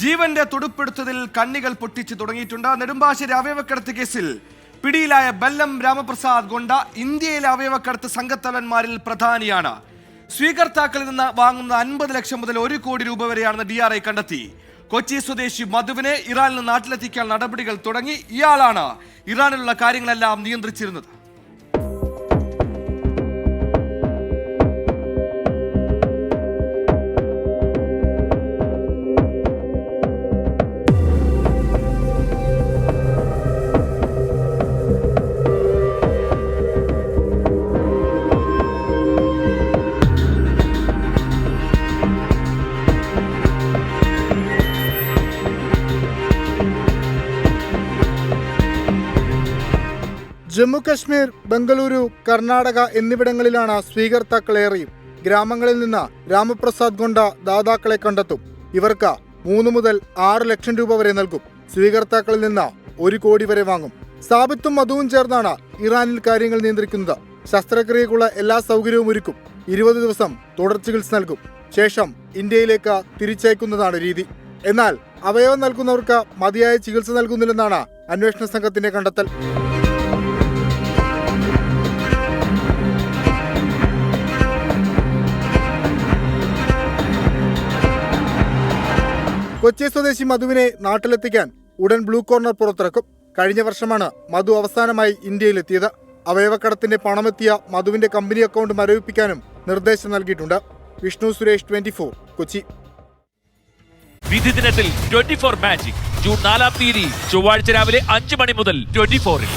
ജീവന്റെ തുടുപ്പെടുത്തതിൽ കണ്ണികൾ പൊട്ടിച്ചു തുടങ്ങിയിട്ടുണ്ട് നെടുമ്പാശ്ശേരി അവയവക്കടത്ത് കേസിൽ. പിടിയിലായ ബല്ലം രാമപ്രസാദ് ഗോണ്ട ഇന്ത്യയിലെ അവയവക്കടത്ത് സംഘത്തലവന്മാരിൽ പ്രധാനിയാണ്. സ്വീകർത്താക്കളിൽ നിന്ന് വാങ്ങുന്ന അൻപത് ലക്ഷം മുതൽ ഒരു കോടി രൂപ വരെയാണെന്ന് ഡി ആർ ഐ കണ്ടെത്തി. കൊച്ചി സ്വദേശി മധുവിനെ ഇറാനിൽ നാട്ടിലെത്തിക്കാൻ നടപടികൾ തുടങ്ങി. ഇയാളാണ് ഇറാനിലുള്ള കാര്യങ്ങളെല്ലാം നിയന്ത്രിച്ചിരുന്നത്. ജമ്മു കശ്മീർ ബംഗളൂരു കർണാടക എന്നിവിടങ്ങളിലാണ് സ്വീകർത്താക്കളേറെയും ഗ്രാമങ്ങളിൽ നിന്ന് രാമപ്രസാദ് കൊണ്ട ദാതാക്കളെ കണ്ടെത്തും. ഇവർക്ക് മൂന്ന് മുതൽ ആറ് ലക്ഷം രൂപ വരെ നൽകും. സ്വീകർത്താക്കളിൽ നിന്ന് ഒരു കോടി വരെ വാങ്ങും. സാബിത്തും മധുവും ചേർന്നാണ് ഇറാനിൽ കാര്യങ്ങൾ നിയന്ത്രിക്കുന്നത്. ശസ്ത്രക്രിയക്കുള്ള എല്ലാ സൗകര്യവും ഒരുക്കും. ഇരുപത് ദിവസം തുടർ ചികിത്സ നൽകും. ശേഷം ഇന്ത്യയിലേക്ക് തിരിച്ചയക്കുന്നതാണ് രീതി. എന്നാൽ അവയവം നൽകുന്നവർക്ക് മതിയായ ചികിത്സ നൽകുന്നില്ലെന്നാണ് അന്വേഷണ സംഘത്തിന്റെ കണ്ടെത്തൽ. കൊച്ചി സ്വദേശി മധുവിനെ നാട്ടിലെത്തിക്കാൻ ഉടൻ ബ്ലൂ കോർണർ പുറത്തിറക്കും. കഴിഞ്ഞ വർഷമാണ് മധു അവസാനമായി ഇന്ത്യയിലെത്തിയത്. അവയവക്കടത്തിന്റെ പണമെത്തിയ മധുവിന്റെ കമ്പനി അക്കൗണ്ട് മരവിപ്പിക്കാനും നിർദ്ദേശം നൽകിയിട്ടുണ്ട്. വിഷ്ണു സുരേഷ് ട്വന്റി കൊച്ചി. വിധി ദിനത്തിൽ ട്വന്റി ഫോർ മാജിക്. ജൂൺ നാലാം തീയതി ചൊവ്വാഴ്ച രാവിലെ അഞ്ച് മണി മുതൽ ട്വന്റി ഫോറിൽ.